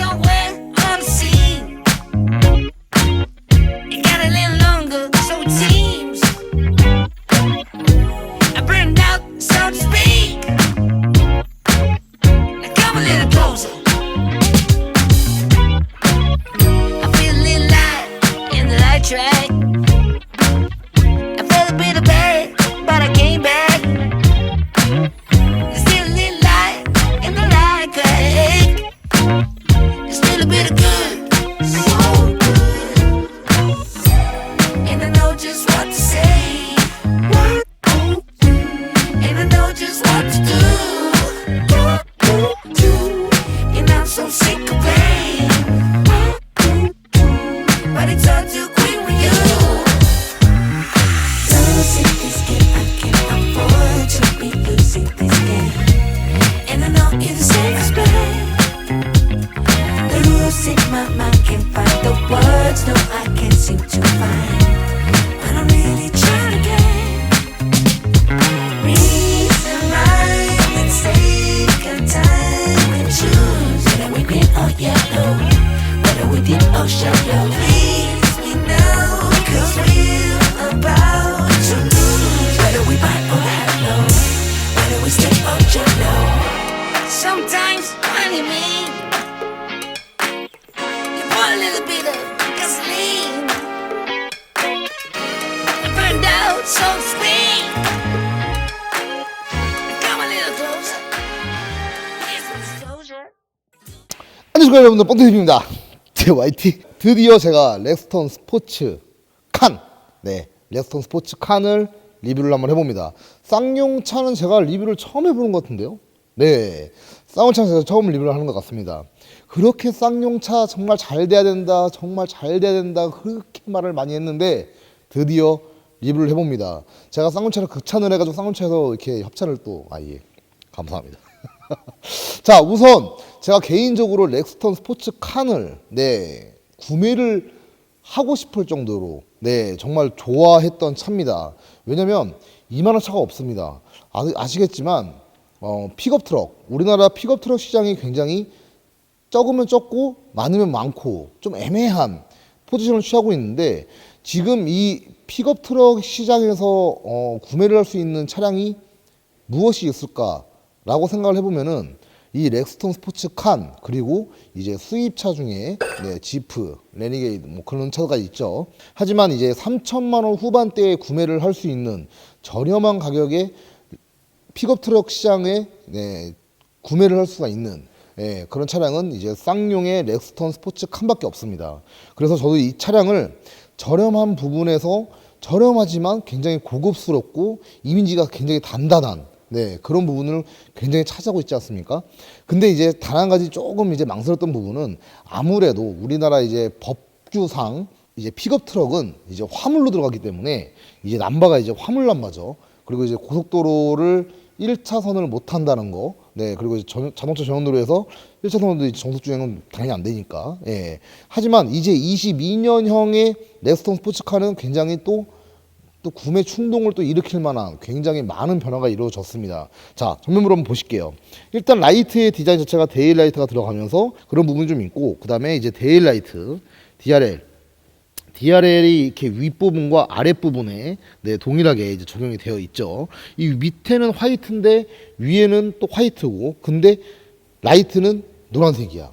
somewhere 안녕하십니까 여러분들 뻥튀입니다. JYT 드디어 제가 렉스턴 스포츠 칸. 네, 렉스턴 스포츠 칸을 리뷰를 한번 해봅니다. 쌍용차는 제가 리뷰를 처음 해보는 것 같은데요? 네 쌍용차는 제가 처음 리뷰를 하는 것 같습니다. 그렇게 쌍용차 정말 잘 돼야 된다 정말 잘 돼야 된다 그렇게 말을 많이 했는데 드디어 리뷰를 해봅니다. 제가 쌍용차를 극찬을 해가지고 쌍용차에서 이렇게 협찬을 또 아예. 감사합니다 자, 우선 제가 개인적으로 렉스턴 스포츠 칸을 네, 구매를 하고 싶을 정도로 네, 정말 좋아했던 차입니다. 왜냐면 이만한 차가 없습니다. 아, 아시겠지만 어, 픽업 트럭, 우리나라 픽업 트럭 시장이 굉장히 적으면 적고 많으면 많고 좀 애매한 포지션을 취하고 있는데 지금 이 픽업 트럭 시장에서 어, 구매를 할 수 있는 차량이 무엇이 있을까 라고 생각을 해보면은 이 렉스톤 스포츠 칸 그리고 이제 수입차 중에 네, 지프, 레니게이드 뭐 그런 차가 있죠. 하지만 이제 3천만 원 후반대에 구매를 할 수 있는 저렴한 가격에 픽업 트럭 시장에 네, 구매를 할 수가 있는 예, 그런 차량은 이제 쌍용의 렉스턴 스포츠 칸밖에 없습니다. 그래서 저도 이 차량을 저렴한 부분에서 저렴하지만 굉장히 고급스럽고 이미지가 굉장히 단단한 네, 그런 부분을 굉장히 찾아고 있지 않습니까? 근데 이제 단 한 가지 조금 이제 망설였던 부분은 아무래도 우리나라 이제 법규상 이제 픽업 트럭은 이제 화물로 들어가기 때문에 이제 남바가 이제 화물 남바죠. 그리고 이제 고속도로를 1차선을 못 한다는 거. 네, 그리고 이제 전- 자동차 전용도로에서 1차선도 이제 정속 주행은 당연히 안 되니까. 예. 하지만 이제 22년형의 렉스턴 스포츠카는 굉장히 또 또 구매 충동을 또 일으킬 만한 굉장히 많은 변화가 이루어졌습니다. 자, 정면으로 한번 보실게요. 일단 라이트의 디자인 자체가 데일 라이트가 들어가면서 그런 부분이 좀 있고, 그 다음에 이제 데일 라이트, DRL, DRL이 이렇게 윗부분과 아랫부분에 네, 동일하게 이제 적용이 되어 있죠. 이 밑에는 화이트인데 위에는 또 화이트고, 근데 라이트는 노란색이야.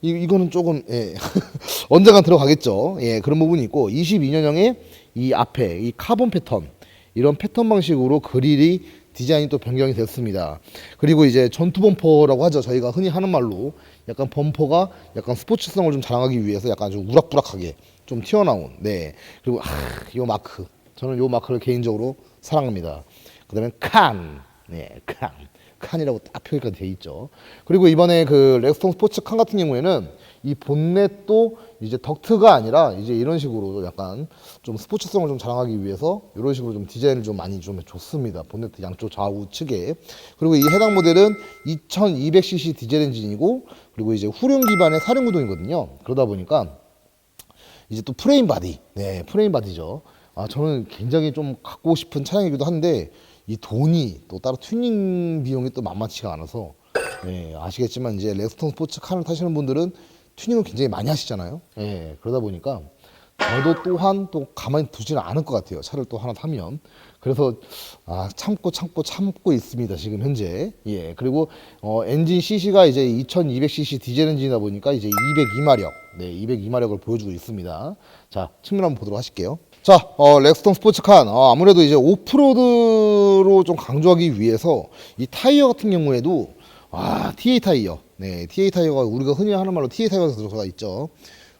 이, 이거는 조금, 예. 언젠간 들어가겠죠. 예, 그런 부분이 있고, 22년형의 이 앞에 이 카본 패턴, 이런 패턴 방식으로 그릴이 디자인이 또 변경이 됐습니다. 그리고 이제 전투 범퍼라고 하죠. 저희가 흔히 하는 말로 약간 범퍼가 약간 스포츠성을 좀 자랑하기 위해서 약간 좀 우락부락하게 좀 튀어나온. 네. 그리고 아, 요 마크. 저는 요 마크를 개인적으로 사랑합니다. 그다음에 칸. 네, 칸. 칸이라고 딱 표기가 돼 있죠. 그리고 이번에 그 렉스톤 스포츠 칸 같은 경우에는 이 본넷도 이제 덕트가 아니라 이제 이런 식으로 약간 좀 스포츠성을 좀 자랑하기 위해서 이런 식으로 좀 디자인을 좀 많이 좀 줬습니다. 본넷 양쪽 좌우 측에. 그리고 이 해당 모델은 2200cc 디젤 엔진이고 그리고 이제 후륜 기반의 사륜 구동이거든요. 그러다 보니까 이제 또 프레임 바디. 네, 프레임 바디죠. 아, 저는 굉장히 좀 갖고 싶은 차량이기도 한데 이 돈이 또 따로 튜닝 비용이 또 만만치가 않아서 네, 아시겠지만 이제 렉스턴 스포츠 칸을 타시는 분들은 튜닝을 굉장히 많이 하시잖아요. 예, 그러다 보니까 저도 또한 또 가만히 두지는 않을 것 같아요. 차를 또 하나 타면. 그래서 아, 참고 참고 참고 있습니다. 지금 현재. 예. 그리고 어, 엔진 CC가 이제 2200cc 디젤 엔진이다 보니까 이제 202마력. 네, 202마력을 보여주고 있습니다. 자, 측면 한번 보도록 하실게요. 자, 어, 렉스턴 스포츠칸. 어, 아무래도 이제 오프로드로 좀 강조하기 위해서 이 타이어 같은 경우에도 아, TA 타이어. 네, TA 타이어가 우리가 흔히 하는 말로 TA 타이어가 들어가 있죠.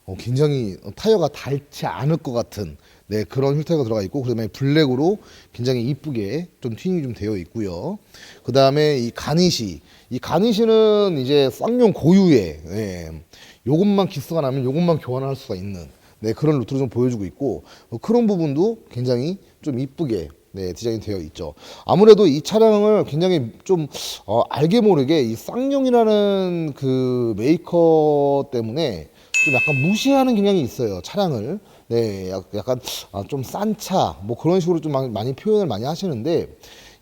어, 굉장히 타이어가 닳지 않을 것 같은 네, 그런 휠타이어가 들어가 있고 그다음에 블랙으로 굉장히 이쁘게 좀 튜닝이 좀 되어 있고요. 그다음에 이 가니시 이 가니시는 이제 쌍용 고유의 예, 요것만 기스가 나면 요것만 교환할 수가 있는 네, 그런 루트를 좀 보여주고 있고 어, 그런 부분도 굉장히 좀 이쁘게 네, 디자인 되어 있죠. 아무래도 이 차량을 굉장히 좀 어, 알게 모르게 이 쌍용이라는 그 메이커 때문에 좀 약간 무시하는 경향이 있어요. 차량을. 네, 약- 약간 아, 좀싼 차, 뭐 그런 식으로 좀 많이 표현을 많이 하시는데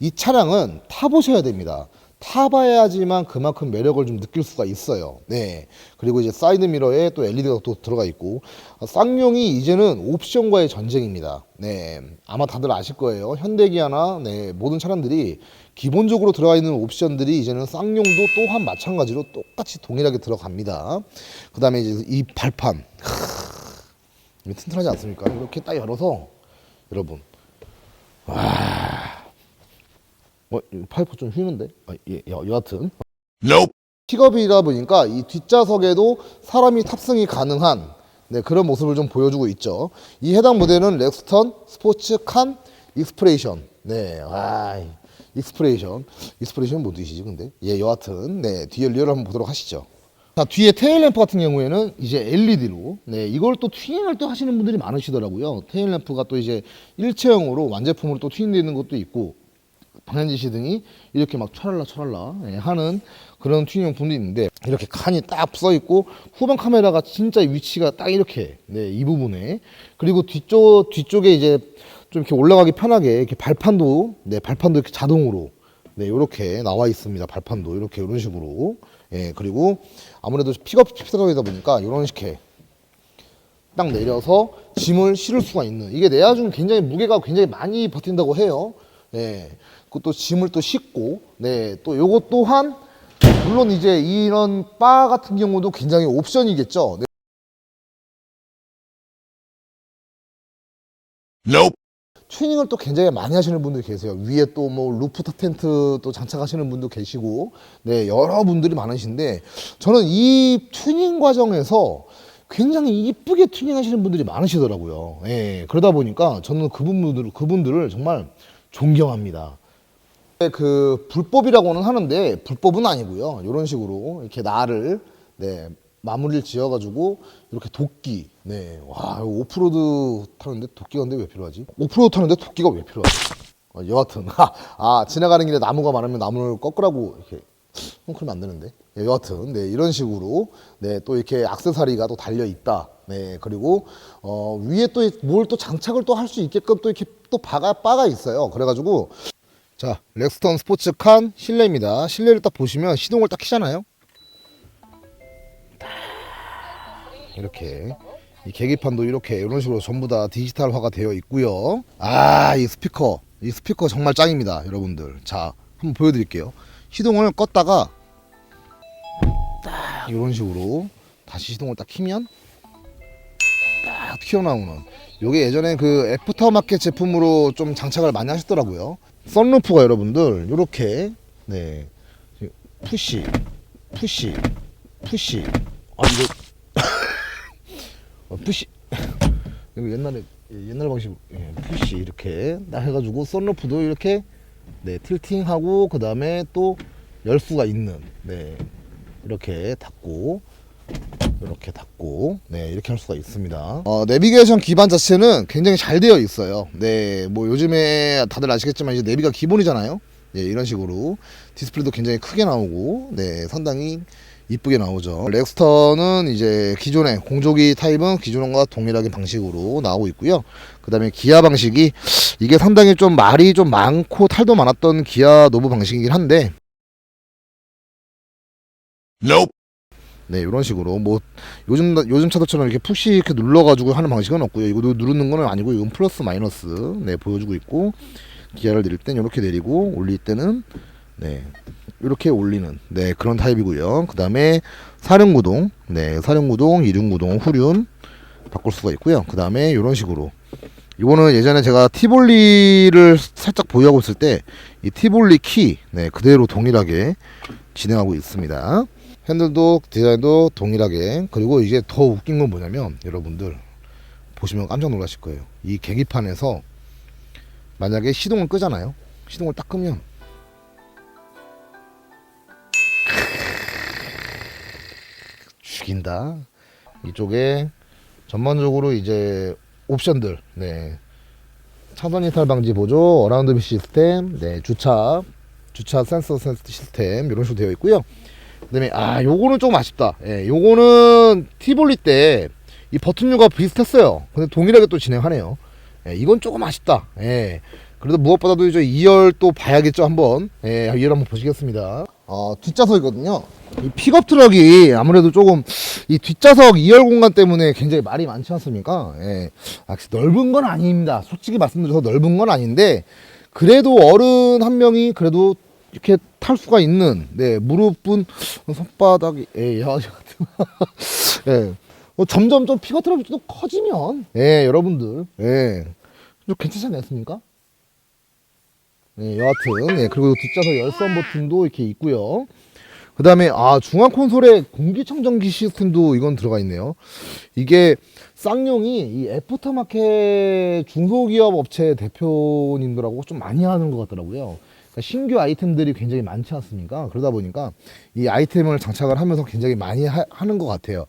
이 차량은 타보셔야 됩니다. 타봐야지만 그만큼 매력을 좀 느낄 수가 있어요. 네. 그리고 이제 사이드 미러에 또 LED가 또 들어가 있고 아, 쌍용이 이제는 옵션과의 전쟁입니다. 네. 아마 다들 아실 거예요. 현대기아나 네, 모든 차량들이 기본적으로 들어가 있는 옵션들이 이제는 쌍용도 또한 마찬가지로 똑같이 동일하게 들어갑니다. 그다음에 이제 이 발판. 이게 튼튼하지 않습니까? 이렇게 딱 열어서 여러분 와, 어, 이 파이프 좀 휘는데? 아, 예, 여, 여하튼 픽업이다 보니까 이 뒷좌석에도 사람이 탑승이 가능한 네, 그런 모습을 좀 보여주고 있죠. 이 해당 모델은 렉스턴 스포츠 칸 익스프레이션. 네, 와, 익스프레이션. 익스프레이션 뭔 뜻이지, 근데? 예, 여하튼, 네, 뒤에 리얼을 한번 보도록 하시죠. 자, 뒤에 테일 램프 같은 경우에는 이제 LED로, 네, 이걸 또 튜닝을 또 하시는 분들이 많으시더라고요. 테일 램프가 또 이제 일체형으로 완제품으로 또 튜닝되어 있는 것도 있고, 방향지시 등이 이렇게 막 촤랄라 촤랄라 예, 하는 그런 튜닝용품도 있는데 이렇게 칸이 딱 써 있고 후방 카메라가 진짜 위치가 딱 이렇게 네, 이 부분에 그리고 뒤쪽 뒤쪽에 이제 좀 이렇게 올라가기 편하게 이렇게 발판도 네 발판도 이렇게 자동으로 네 이렇게 나와 있습니다 발판도 이렇게 이런 식으로 예 그리고 아무래도 픽업 픽업이다 보니까 이런 식의 딱 내려서 짐을 실을 수가 있는 이게 내야중 굉장히 무게가 굉장히 많이 버틴다고 해요. 네. 그것도 짐을 또 싣고 네. 또 요것 또한 물론 이제 이런 바 같은 경우도 굉장히 옵션이겠죠. 네. 튜닝을 또 굉장히 많이 하시는 분들 계세요. 위에 또 뭐 루프탑 텐트 또 장착하시는 분도 계시고, 네, 여러 분들이 많으신데, 저는 이 튜닝 과정에서 굉장히 이쁘게 튜닝 하시는 분들이 많으시더라고요. 예, 그러다 보니까 저는 그분들, 그분들을 정말 존경합니다. 그 불법이라고는 하는데 불법은 아니고요. 이런 식으로 이렇게 나를 네, 마무리를 지어가지고 이렇게 도끼 네, 와 오프로드 타는데 도끼가 근데 왜 필요하지? 오프로드 타는데 도끼가 왜 필요하지? 어, 여하튼 아, 아 지나가는 길에 나무가 많으면 나무를 꺾으라고 이렇게 헝클면 안 되는데 예, 여하튼 네 이런 식으로 네 또 이렇게 악세사리가 또 달려 있다. 네 그리고 어, 위에 또 뭘또 장착을 또 할 수 있게끔 또 이렇게 또 바가 바가 있어요. 그래가지고 자, 렉스턴 스포츠 칸 실내입니다. 실내를 딱 보시면 시동을 딱 키잖아요. 딱 이렇게 이 계기판도 이렇게 이런 식으로 전부 다 디지털화가 되어 있고요. 아, 이 스피커, 이 스피커 정말 짱입니다, 여러분들. 자, 한번 보여 드릴게요. 시동을 껐다가 딱 이런 식으로 다시 시동을 딱 키면 딱 튀어나오는. 요게 예전에 그 애프터마켓 제품으로 좀 장착을 많이 하셨더라고요. 썬루프가 여러분들 요렇게 네. 푸시 푸시 푸시. 아 이거. 어, 푸시. 이거 옛날에 예, 옛날 방식 예, 푸시 이렇게 딱 해가지고 썬루프도 이렇게 네 틸팅하고 그 다음에 또 열 수가 있는 네 이렇게 닫고 이렇게 닫고 네 이렇게 할 수가 있습니다. 어, 내비게이션 기반 자체는 굉장히 잘 되어 있어요. 네, 뭐 요즘에 다들 아시겠지만 이제 내비가 기본이잖아요. 네, 이런 식으로 디스플레이도 굉장히 크게 나오고 네 상당히 이쁘게 나오죠. 렉스턴은 이제 기존의 공조기 타입은 기존과 동일하게 방식으로 나오고 있고요. 그 다음에 기아 방식이 이게 상당히 좀 말이 좀 많고 탈도 많았던 기아 노브 방식이긴 한데 네, 이런 식으로 뭐 요즘 요즘 차들처럼 이렇게 푸시 이렇게 눌러가지고 하는 방식은 없고요. 이거 누르는 거는 아니고 이건 플러스 마이너스 네 보여주고 있고 기아를 내릴 땐 이렇게 내리고 올릴 때는 네 이렇게 올리는 네 그런 타입이고요. 그 다음에 사륜구동 네 사륜구동, 이륜구동, 후륜 바꿀 수가 있고요. 그 다음에 이런 식으로 이거는 예전에 제가 티볼리를 살짝 보유하고 있을 때 이 티볼리 키 네, 그대로 동일하게 진행하고 있습니다. 핸들도 디자인도 동일하게 그리고 이게 더 웃긴 건 뭐냐면 여러분들 보시면 깜짝 놀라실 거예요. 이 계기판에서 만약에 시동을 끄잖아요. 시동을 딱 끄면 죽인다. 이쪽에 전반적으로 이제 옵션들, 네. 차선 이탈 방지 보조, 어라운드 비 시스템, 네, 주차, 주차 센서 센서 시스템 이런 식으로 되어 있고요. 그다음에 아, 요거는 조금 아쉽다. 예, 요거는 티볼리 때 이 버튼류가 비슷했어요. 근데 동일하게 또 진행하네요. 예, 이건 조금 아쉽다. 예. 그래도 무엇보다도 이제 2열 또 봐야겠죠 한번. 예, 2열 한번 보시겠습니다. 어, 뒷좌석이거든요. 이 픽업 트럭이 아무래도 조금 이 뒷좌석 2열 공간 때문에 굉장히 말이 많지 않습니까? 예. 역시 넓은 건 아닙니다. 솔직히 말씀드려서 넓은 건 아닌데 그래도 어른 한 명이 그래도 이렇게 탈 수가 있는 네 무릎은 손바닥이 예, 야지 같은 예. 뭐 점점 좀 트럭이 좀 커지면 예 여러분들 예좀 괜찮지 않습니까? 네, 여하튼 예, 그리고 뒷좌석 열선 버튼도 이렇게 있고요. 그 다음에 아 중앙 콘솔에 공기청정기 시스템도 이건 들어가 있네요. 이게 쌍용이 이 애프터마켓 중소기업 업체 대표님들하고 좀 많이 하는 것 같더라고요. 그러니까 신규 아이템들이 굉장히 많지 않습니까? 그러다 보니까 이 아이템을 장착을 하면서 굉장히 많이 하, 는것 같아요.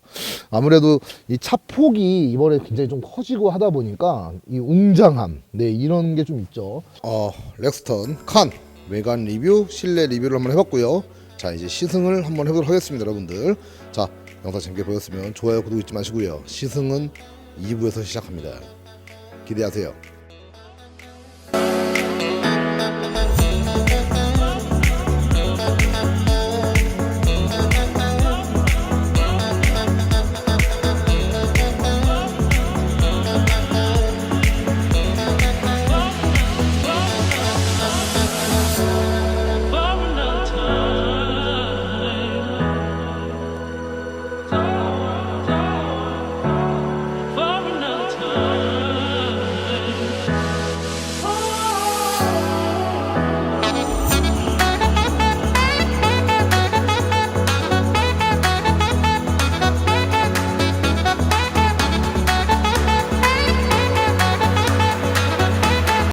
아무래도 이 차 폭이 이번에 굉장히 좀 커지고 하다 보니까 이 웅장함, 네 이런 게 좀 있죠. 어 렉스턴 칸 외관 리뷰, 실내 리뷰를 한번 해봤고요. 자 이제 시승을 한번 해보도록 하겠습니다, 여러분들. 자 영상 재밌게 보셨으면 좋아요, 구독 잊지 마시고요. 시승은 2부에서 시작합니다. 기대하세요.